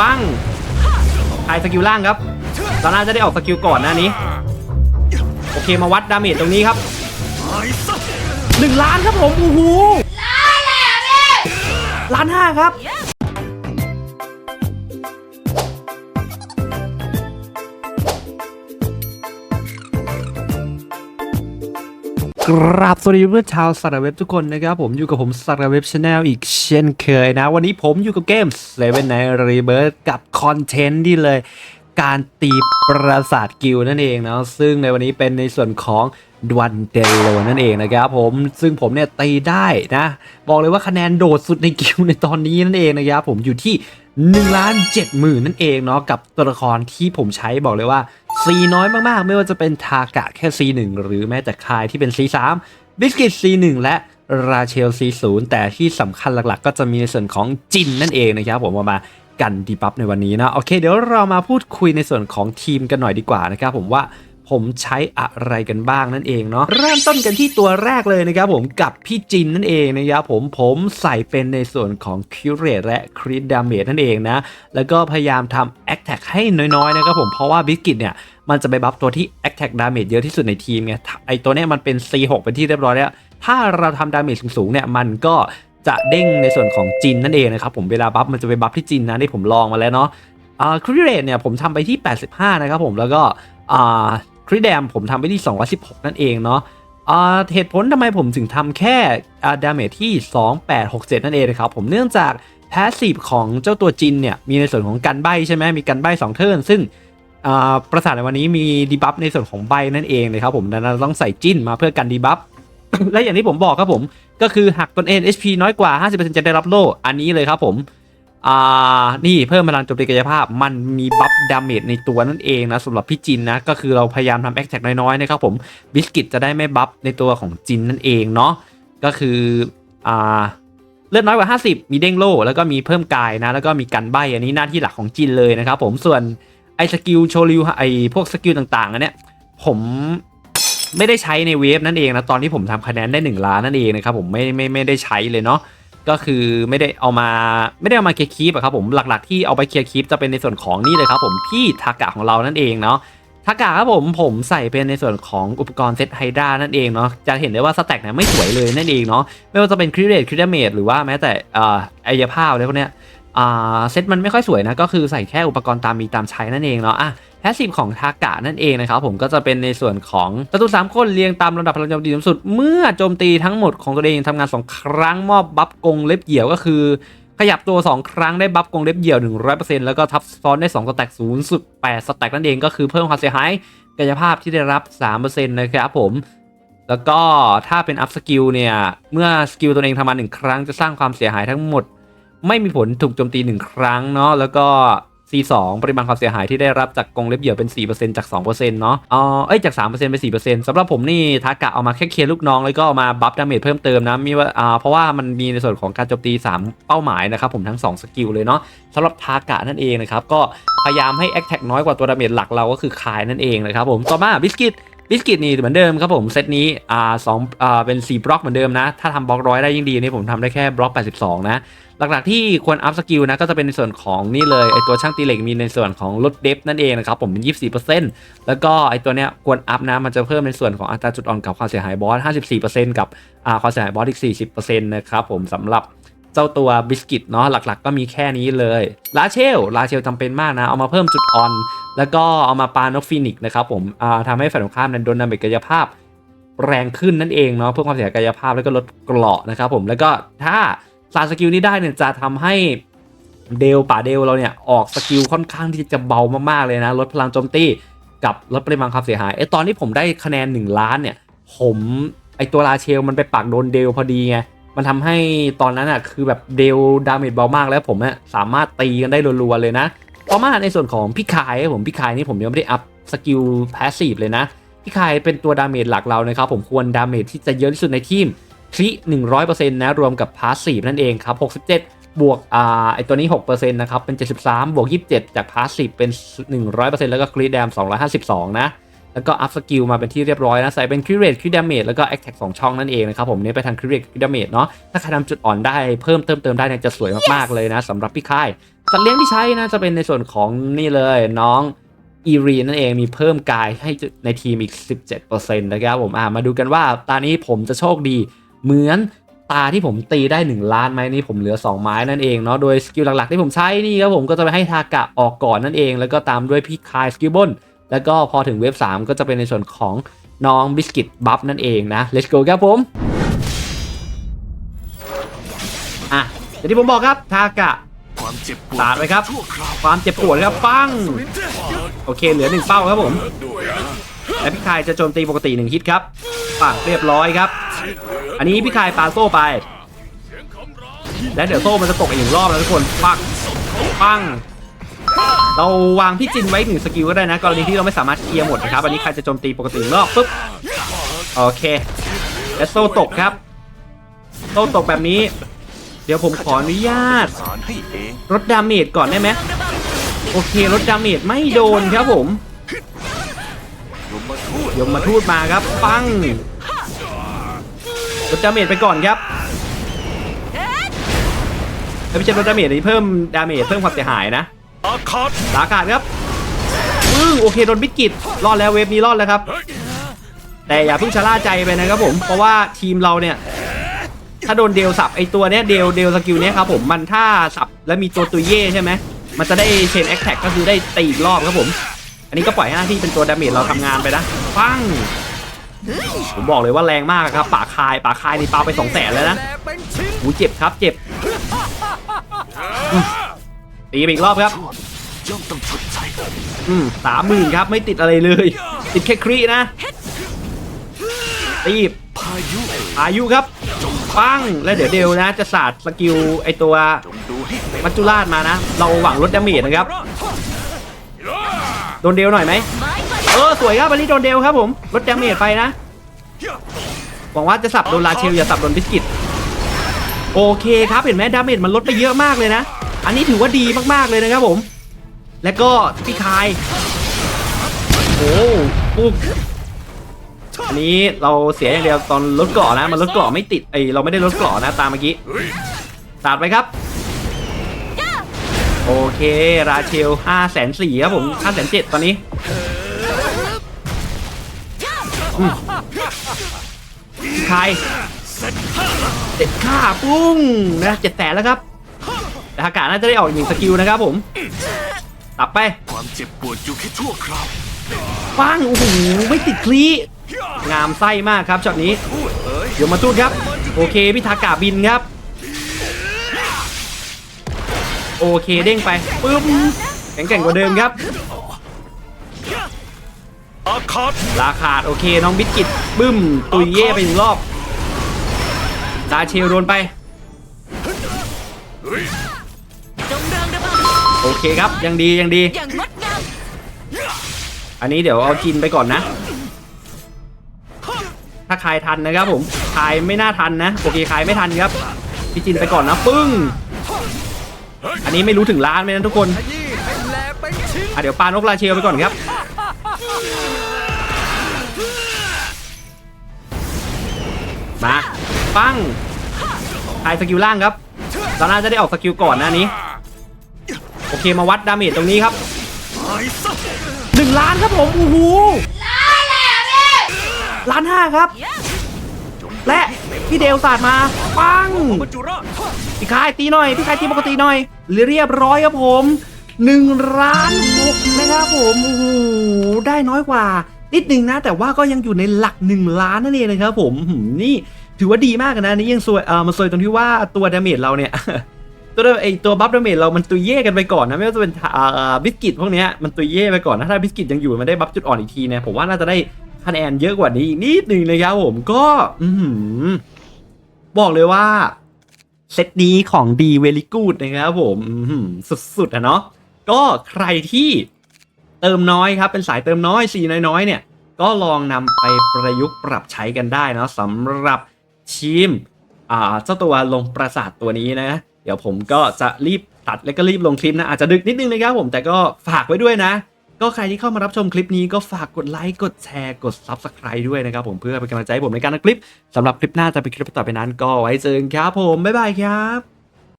ปั้งไอสกิลล่างครับตอนน้าจะได้ออกสกิลก่อนนะนี้ โอเคมาวัดดาเมจตรงนี้ครับหนึ่งล้านครับผมโอ้โหล้านห้าครับ กราบสวัสดีเพื่อนชาวสารเว็บทุกคนนะครับผมอยู่กับผมสารเว็บชาแนลอีกเช่นเคยนะ วันนี้ผมอยู่กับเกม Seven Night Rebirth กับคอนเทนต์ที่เลย การตีปราสาทกิลนั่นเองนะซึ่งในวันนี้เป็นในส่วนของดวันเดโลนั่นเองนะครับผมซึ่งผมเนี่ยตีได้นะ บอกเลยว่าคะแนนโดดสุดในกิลในตอนนี้นั่นเองนะครับผมอยู่ที่ 1ล้าน7หมื่นนั่นเองเนาะกับตัวละครที่ผมใช้บอกเลยว่าซีน้อยมากๆ ไม่ว่าจะเป็นทากะแค่ C1 หหรือแม้แต่คายที่เป็น C3 บิสกิต C1 และราเชล C0 แต่ที่สำคัญหลักๆ ก็จะมีในส่วนของจินนั่นเองนะครับผมมากันดีบัฟในวันนี้นะโอเค เดี๋ยวเรามาพูดคุยในส่วนของทีมกันหน่อยดีกว่านะครับผมว่า ผมใช้อะไรกันบ้างนั่นเองเนาะเริ่มต้นกันที่ตัวแรกเลยนะครับผมกับพี่จินนั่นเองนะครับผมผมใส่เป็นในส่วนของคิวเรตและคริ t ดาเมจนั่นเองนะ แล้วก็พยายามทำแอคแท็กให้น้อยๆนะครับผมเพราะว่าบิสกิตเนี่ยมันจะไปบัฟตัวที่ Attack Damage เยอะที่สุดในทีมไง ไอตัวเนี้ยมันเป็น C6 เป็นที่เรียบร้อยแล้ว ถ้าเราทำดาเมจสูงๆเนี่ย มันก็จะเด้งในส่วนของจินนั่นเองนะครับ ผมเวลาบัฟมันจะไปบัฟที่จินนะที่ผมลองมาแล้วเนาะอ่าคริเรทเนี่ยผมทำไปที่ 85 นะครับผมแล้วก็อ่า คริแดมผมทำไปที่ 216 นั่นเองเนาะเหตุผลทำไมผมถึงทำแค่ดาเมจที่ 2867 นั่นเองนะครับ ผมเนื่องจากแพสซีฟของเจ้าตัวจินเนี่ย มีในส่วนของกันใบใช่ไหมมีกันใบ2เทิร์นซึ่งประสาทในวันนี้มีดีบัฟในส่วนของใบนั่นเองเลยครับผมดังนั้นต้องใส่จิ้นมาเพื่อกันดีบัฟและอย่างที่ผมบอกครับผมก็คือหักตนเอง HP น้อยกว่า 50%จะได้รับโล่อันนี้เลยครับผม อ่านี่เพิ่มพลังโจมตีกายภาพ มันมีบัฟดาเมจในตัวนั่นเองนะสำหรับพี่จินนะ ก็คือเราพยายามทำแอคแท็กน้อยๆนะครับผมบิสกิตจะได้ไม่บัฟในตัวของจินนั่นเองเนาะก็คืออ่าเลือดน้อยกว่า 50 มีเด้งโล่แล้วก็มีเพิ่มกายนะ แล้วก็มีกันใบอันนี้หน้าที่หลักของจินเลยนะครับผมส่วนไอสกิลโชริวไอพวกสกิลต่างๆอันเนี้ยผมไม่ได้ใช้ในเวฟนั่นเองนะตอนที่ผมทำคะแนนได้ 1 ล้านนั่นเองนะครับผมไม่ไม่ไม่ได้ใช้เลยเนาะ ก็คือไม่ได้เอามาไม่ได้เอามาเคลียร์คีปอะครับผมหลักๆ ที่เอาไปเคลียร์คีปจะเป็นในส่วนของนี่เลยครับผมพี่ทากะของเรานั่นเองเนาะทากะครับผมผมใส่เป็นในส่วนของอุปกรณ์เซตไฮด้านั่นเองเนาะจะเห็นได้ว่าสแต็กเนี่ยไม่สวยเลยนั่นเองเนาะไม่ว่าจะเป็นคริเรตคริเดเมดหรือว่าแม้แต่อ่าไอยาภาพอะไรพวกเนี้ยอ่าเซตมันไม่ค่อยสวยนะก็คือใส่แค่อุปกรณ์ตามมีตามใช้นั่นเองเนาะอะ พสซีฟของทากะนั่นเองนะครับผมก็จะเป็นในส่วนของศัตรูสามคนเรียงตามลำดับพลังโจมตีสูงสุด เมื่อโจมตีทั้งหมดของตัวเองทำงาน 2 ครั้งมอบบัฟกงเล็บเหี่ยวก็คือ ขยับตัว 2 ครั้งได้บัฟกงเล็บเหี่ยว 100%แล้วก็ทับซ้อนได้2สแต็กศูนย์สุด8สแต็กนั่นเองก็คือเพิ่มความเสียหายกายภาพที่ได้รับ 3%นะครับผมแล้วก็ถ้าเป็นอัพสกิลเนี่ยเมื่อสกิลตัวเองทำมาหนึ่งครั้งจะสร้างความเสียหายทั้งหมด ไม่มีผลถูกโจมตี1ครั้งเนาะแล้วก็ C2 ปริมาณความเสียหายที่ได้รับจากกรงเล็บเหยี่ยวเป็น 4%จาก 2%เนาะอ๋อเอ้ยจาก 3%เป็น 4%สำหรับผมนี่ทากะเอามาแค่เคลียร์ลูกน้อง แล้วก็เอามาบัฟดาเมจเพิ่มเติมนะมีว่าอ่าเพราะว่ามันมีในส่วนของการโจมตี 3 เป้าหมายนะครับผมทั้ง 2 สกิลเลยเนาะสำหรับทากะนั่นเองนะครับ ก็พยายามให้แอคแท็กน้อยกว่าตัวดาเมจหลักเราก็คือคายนั่นเองนะครับผมต่อมาบิสกิตบิสกิตนี่เหมือนเดิมครับผมเซตนี้อ่าสองอ่าเป็น 4 บล็อกเหมือนเดิมนะ ถ้าทำบล็อกร้อยได้ยิ่งดีนี่ผมทำได้แค่บล็อก 82 นะ หลักๆที่ควรอัพสกิลนะก็จะเป็นในส่วนของนี่เลยไอตัวช่างตีเหล็กมีในส่วนของลดเดฟนั่นเองนะครับผมเป็น 24%แล้วก็ไอตัวเนี้ยควรอัพนะมันจะเพิ่มในส่วนของอัตราจุดอ่อนกับความเสียหายบอส 54%กับอ่าความเสียหายบอสอีก 40%นะครับผมสำหรับเจ้าตัวบิสกิตเนาะหลักๆ ก็มีแค่นี้เลยลาเชลลาเชลจำเป็นมากนะ เอามาเพิ่มจุดอ่อน แล้วก็เอามาปานกฟินิกนะครับผมอ่าทำให้ฝ่ายตรงข้ามนั้นโดนดาเมจกายภาพแรงขึ้นนั่นเองเนาะเพิ่มความเสียหายกายภาพแล้วก็ลดเกราะนะครับผมแล้วก็ถ้า สารสกิลนี้ได้เนี่ยจะทำให้เดลป่าเดลเราเนี่ยออกสกิลค่อนข้างที่จะเบามากๆเลยนะลดพลังโจมตีกับลดปริมาณความเสียหายไอตอนที่ผมได้คะแนน 1 ล้านเนี่ย ผมไอตัวลาเชลมันไปปักโดนเดลพอดีไงมันทำให้ตอนนั้นอะคือแบบเดลดาเมจเบามากแล้วผมอะสามารถตีกันได้รัวๆเลยนะต่อมาในส่วนของพี่คายผมพี่คายนี่ผมยังไม่ได้อัพสกิลพาสซีฟเลยนะพี่คายเป็นตัวดาเมจหลักเรานะครับผมควรดาเมจที่จะเยอะที่สุดในทีม คริ100%นะรวมกับพาสซีฟนั่นเองครับ67 บวกอ่าไอตัวนี้6%นะครับเป็น 73 บวก 27 จากพาสซีฟเป็น 100%แล้วก็คริแดม252 นะแล้วก็อัพสกิลมาเป็นที่เรียบร้อยนะ ใส่เป็นคริเรทคริดามเมจแล้วก็แอคแท็กสองช่องนั่นเองนะครับผมเน้นไปทางคริเรทคริดามเมจเนาะถ้าใครทำจุดอ่อนได้เพิ่มเติมเติมได้เนี่ยจะสวยมากๆเลยนะสำหรับพี่ค่าย สัตว์เลี้ยงที่ใช้นะจะเป็นในส่วนของนี่เลยน้องอีรีนั่นเองมีเพิ่มกายให้ในทีมอีก 17%นะครับผมอ่ามาดูกันว่าตานี้ผมจะโชคดี เหมือนตาที่ผมตีได้ 1 ล้านไหมนี่ผมเหลือ 2 ไม้นั่นเองเนาะโดยสกิลหลักๆที่ผมใช้นี่ครับผมก็จะไปให้ทากะออกก่อนนั่นเอง แล้วก็ตามด้วยพี่คายสกิลบนแล้วก็พอถึงเว็บ 3 ก็จะเป็นในส่วนของน้องบิสกิตบัฟนั่นเองนะ let's go ครับผมอะอย่างที่ผมบอกครับทากะความเจ็บปวดสาดไปครับควความเจ็บปวดครับปังโอเคเหลือหนึ่งเป้าครับผมและพี่คายจะโจมตีปกติหนึ่งฮิตครับปังเรียบร้อยครับ อันนี้พี่คายปาโซ่ไป และเดี๋ยวโซ่มันจะตกอีกหนึ่งรอบแล้วทุกคนปังปังเราวางพี่จินไว้หนึ่งสกิลก็ได้นะกรณีที่เราไม่สามารถเคลียร์หมดนะครับอันนี้ใครจะโจมตีปกติรอบปุ๊บโอเคและโซ่ตกครับโซ่ตกแบบนี้ เดี๋ยวผมขออนุญาตรให้เองลดดาเมจก่อนได้ไหมโอเคลดดาเมจไม่โดนครับผมยมมาทูดมาครับ ปัง ลดดาเมจไปก่อนครับแล้วไม่ใช่ลดดาเมจนี่เพิ่มดาเมจเพิ่มความเสียหายนะอาคาดสาขาดครับปึ้งโอเคโดนบิดกิตรอดแล้วเวฟนี้รอดแล้วครับ แต่อย่าเพิ่งชะล่าใจไปนะครับผมเพราะว่าทีมเราเนี่ยถ้าโดนเดลสับไอตัวเนี้ยเดลเดลสกิลเนี้ยครับผมมันถ้าสับแล้วมีตัวตัวเย่ใช่ไหมมันจะได้เชนแอคแท็กก็คือได้ตีอีกรอบครับผม อันนี้ก็ปล่อยให้หน้าที่เป็นตัวดาเมจเราทำงานไปนะปัง ผมบอกเลยว่าแรงมากครับป่าคายป่าคายนี่ปาไปสองแสนแล้วนะหูเจ็บครับเจ็บตีไปอีกรอบครับอืมสามหมื่นครับไม่ติดอะไรเลย ติดแค่ครีนะตีพายุเอ๋ยอายุครับปังแล้วเดี๋ยวเดลนะจะสาดสกิลไอตัวมัจจุราชมานะ เราหวังลดดาเมจนะครับ โดนเดลหน่อยไหม เออสวยครับอันนี้โดนเดลครับผมลดดาเมจไปนะหวังว่าจะสับโดนลาเชลอย่าสับโดนบิสกิตโอเคครับเห็นไหมดาเมจมันลดไปเยอะมากเลยนะ อันนี้ถือว่าดีมากๆเลยนะครับผม แล้วก็พี่คายโอ้ปุ๊บอันนี้เราเสียอย่างเดียวตอนลดเกาะนะ มันลดเกาะไม่ติดไอเราไม่ได้ลดเกาะนะตามเมื่อกี้ตัดไปครับ โอเค ราเชล5 4 0 0 0ครับผม5 7 0 0ตอนนี้ ใครเจ็ดค่าปุ้งนะเจ็ดแสนแล้วครับแต่อากาศน่าจะได้ออกอีกหนึ่งสกิลนะครับผมตับไปความเจ็บปวดอยู่แค่ชั่วคราวปังโอ้โหไม่ติดคลีงามไส้มากครับช็อตนี้ทูตเอ๋ยเดี๋ยวมาทูดครับ โอเคพี่ทากาบินครับ โอเคเด้งไปปึ้มแข็งแกร่งกว่าเดิมครับ อาคาดราขาดโอเคน้องบิสกิตบึ้มตุยเย่ไปหนึ่งรอบดาเชลโดนไปจงเริงระเบิดโอเคครับยังดียังดี อย่างงดงามอันนี้เดี๋ยวเอาจินไปก่อนนะ ถ้าคายทันนะครับผมคายไม่น่าทันนะโอเคคายไม่ทันครับพี่จินไปก่อนนะปึ้ง อันนี้ไม่รู้ถึงล้านไหมนะทุกคนอะเดี๋ยวปานกราเชลไปก่อนครับ มาปั้งคายสกิลล่างครับตอนหน้าจะได้ออกสกิลก่อนหนะนี้ โอเคมาวัดดาเมจตรงนี้ครับหนึ่งล้านครับผมโอ้โหล้านห้าครับ และพี่เดลสาดมา ปังพี่คายตีหน่อยพี่คายตีปกติหน่อยเรียบร้อยครับผมหนึ่งล้านหกนะครับผมโอ้โหได้น้อยกว่า นิดนึงนะ แต่ว่าก็ยังอยู่ในหลักหนึ่งล้านนั่นเองนะครับผมนี่ถือว่าดีมากนะนี่ยังซวยเออมันซวยตรงที่ว่าตัวดาเมจเราเนี่ยตัวเดิมไอตัวบัฟดาเมจเรามันตัวเย่กันไปก่อนนะไม่ว่าจะเป็นอ่าบิสกิตพวกเนี้ยมันตัวเย่ไปก่อนนะถ้าบิสกิตยังอยู่มันได้บัฟจุดอ่อนอีกทีเนี่ยผมว่าน่าจะได้คะแนนเยอะกว่านี้อีกนิดนึงนะครับผมก็อืบอกเลยว่าเซตนี้ของดีเวลิกูดนะครับผมสุดๆอะเนาะก็ใครที่ เติมน้อยครับ เป็นสายเติมน้อยสีน้อยๆเนี่ย ก็ลองนำไปประยุกต์ปรับใช้กันได้เนาะสำหรับทีมอ่าเจ้าตัวลงประสาทตัวนี้นะ เดี๋ยวผมก็จะรีบตัดแล้วก็รีบลงคลิปนะ อาจจะดึกนิดนึงนะครับผมแต่ก็ฝากไว้ด้วยนะ ก็ใครที่เข้ามารับชมคลิปนี้ก็ฝากกดไลค์กดแชร์กด Subscribe ด้วยนะครับผมเพื่อเป็นกำลังใจให้ผมในการทำคลิปสำหรับคลิปหน้าจะเป็นคลิปต่อไปนั้นก็ไว้เจอกันครับผมบ๊ายบายครับ